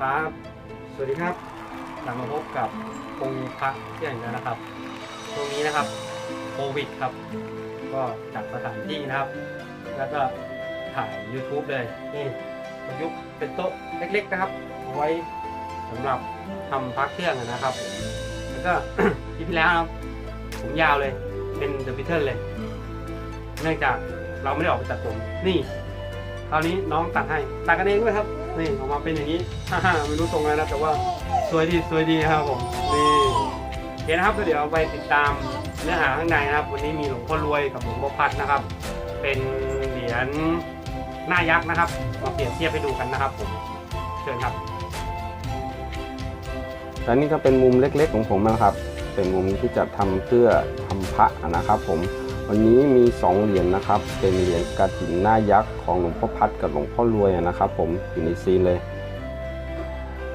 ครับ สวัสดีครับกลับมาพบกับปงพักเที่ยงแล้วนะครับช่วงนี้นะครับโควิดครับ ก็จัดสถานที่นะครับ แล้วก็ถ่าย YouTube เลยนี่ประยุกต์เป็นโต๊ะเล็กๆนะครับเอาไว้สำหรับทำพักเที่ยงนะครับ แล้วก็ที่ที่แล้วครับผมยาวเลยเป็นเดอะพิเทิลเลย เนื่องจากเราไม่ได้ออกไปตัดผม นี่ คราวนี้น้องตัดให้ ตัดกันเองด้วยครับ นี่ออกมาเป็นอย่างนี้ฮ่าๆไม่รู้ตรงอะไรนะแต่ว่าสวยดีสวยดีครับผมนี่โอเคนะครับก็เดี๋ยวไปติดตามเนื้อหาข้างในนะครับ วันนี้มีหลวงพ่อรวยกับหลวงพ่อพัดนะครับ เป็นเหรียญหน้ายักษ์นะครับมาเปรียบเทียบให้ดูกันนะครับผมเชิญครับและนี่ก็เป็นมุมเล็กๆของผมนะครับ เป็นมุมที่จะทำเพื่อทำพระนะครับผม วันนี้มี 2 เหรียญนะครับ เป็นเหรียญกระถินหน้ายักษ์ของหลวงพ่อพัดกับหลวงพ่อรวยนะครับผมอยู่ในซีนเลย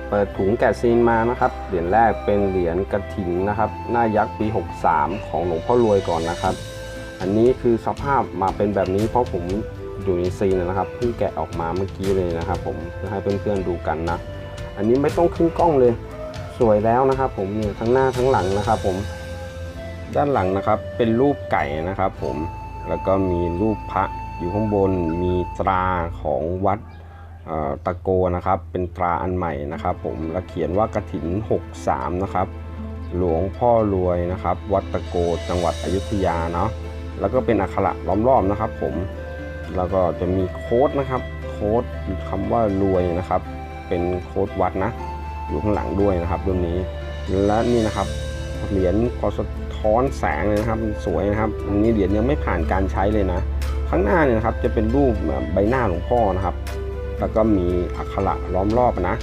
เปิดถุงแกะซีนมานะครับ เหรียญแรกเป็นเหรียญกระถินนะครับ หน้ายักษ์ปี 63 ของหลวงพ่อรวยก่อนนะครับ อันนี้คือสภาพมาเป็นแบบนี้เพราะผมอยู่ในซีนนะครับเพิ่งแกะออกมาเมื่อกี้เลยนะครับ ผมให้เพื่อนๆดูกันนะ อันนี้ไม่ต้องขึ้นกล้องเลย สวยแล้วนะครับ ผมเนี่ยทั้งหน้าทั้งหลังนะครับ ผม ด้านหลังนะครับเป็นรูปไก่นะครับผมแล้วก็มีรูปพระอยู่ข้างบนมีตราของวัดตะโกนะครับ เป็นตราอันใหม่นะครับผมแล้วเขียนว่ากระถิน 63 นะครับ หลวงพ่อรวยนะครับ วัดตะโกจังหวัดอยุธยาเนาะแล้วก็เป็นอักขระล้อมรอบนะครับ ผมแล้วก็จะมีโค้ดนะครับ โค้ดคำว่ารวยนะครับ เป็นโค้ดวัดนะ อยู่ข้างหลังด้วยนะครับรุ่นนี้ และนี่นะครับเหรียญพอสะ ท้อนแสงนะครับมันสวยนะครับอันนี้เหรียญยังไม่ผ่านการใช้เลยนะ ข้างหน้าเนี่ยนะครับจะเป็นรูปใบหน้าหลวงพ่อนะครับ แล้วก็มีอักขระล้อมรอบนะ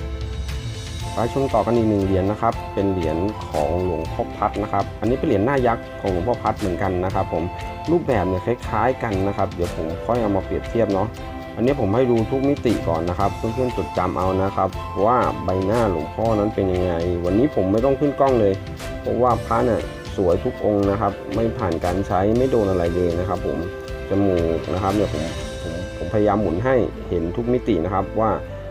ไปชมต่อกันอีกหนึ่งเหรียญนะครับ เป็นเหรียญของหลวงพ่อพัดนะครับ อันนี้เป็นเหรียญหน้ายักษ์ของหลวงพ่อพัดเหมือนกันนะครับ ผมรูปแบบเนี่ยคล้าย ๆ กันนะครับ เดี๋ยวผมค่อยเอามาเปรียบเทียบเนาะอันนี้ผมให้ดูทุกมิติก่อนนะครับเพื่อนๆจดจำเอานะครับ ว่าใบหน้าหลวงพ่อนั้นเป็นยังไง วันนี้ผมไม่ต้องขึ้นกล้องเลย เพราะว่าพระเนี่ย สวยทุกองค์นะครับ ไม่ผ่านการใช้ไม่โดนอะไรเลยนะครับ ผมจมูกนะครับเนี่ยผมผมผมพยายามหมุนให้เห็นทุกมิตินะครับว่า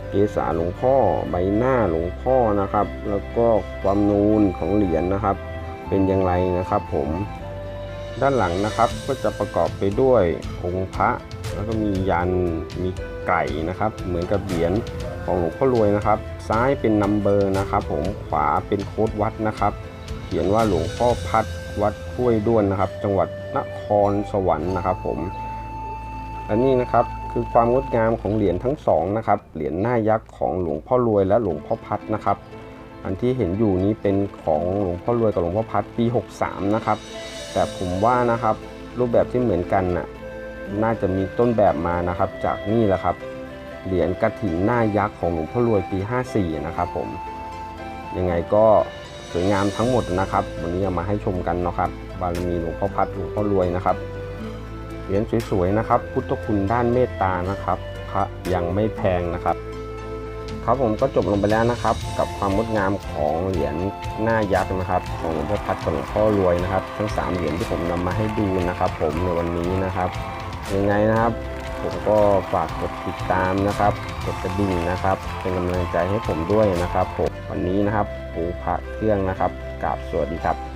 เกศาหลวงพ่อใบหน้าหลวงพ่อนะครับ แล้วก็ความนูนของเหรียญนะครับ เป็นอย่างไรนะครับ ผมด้านหลังนะครับก็จะประกอบไปด้วยองค์พระ แล้วก็มียันมีไก่นะครับ เหมือนกับเหรียญของหลวงพ่อรวยนะครับ ซ้ายเป็นนัมเบอร์นะครับ ผมขวาเป็นโค้ดวัดนะครับ ขียนว่าหลวงพ่อพัดวัดห้วยด้วนนะครับ จังหวัดนครสวรรค์นะครับผมและนี่นะครับคือความงดงามของเหรียญทั้งสองนะครับเหรียญหน้ายักษ์ของหลวงพ่อรวยและหลวงพ่อพัดนะครับ อันที่เห็นอยู่นี้เป็นของหลวงพ่อรวยกับหลวงพ่อพัดปี 63 นะครับ แต่ผมว่านะครับรูปแบบที่เหมือนกันน่ะน่าจะมีต้นแบบมานะครับ จากนี่แหละครับเหรียญกระถิ่นหน้ายักษ์ของหลวงพ่อรวยปี 54 นะครับผมยังไงก็ สวยงามทั้งหมดนะครับ วันนี้เอามาให้ชมกันเนาะครับบารมีหลวงพ่อพัดหลวงพ่อรวยนะครับเหรียญสวยๆนะครับ พุทธคุณด้านเมตตานะครับพระยังไม่แพงนะครับ ครับผมก็จบลงไปแล้วนะครับ กับความงดงามของเหรียญหน้ายักษ์นะครับ ของหลวงพ่อพัดกับหลวงพ่อรวยนะครับ ทั้ง 3 เหรียญที่ผมนำมาให้ดูนะครับ ผมในวันนี้นะครับยังไงนะครับ ผมก็ฝากกดติดตามนะครับ กดกระดิ่งนะครับ เป็นกำลังใจให้ผมด้วยนะครับผมวันนี้นะครับปูพระเครื่องนะครับกราบสวัสดีครับ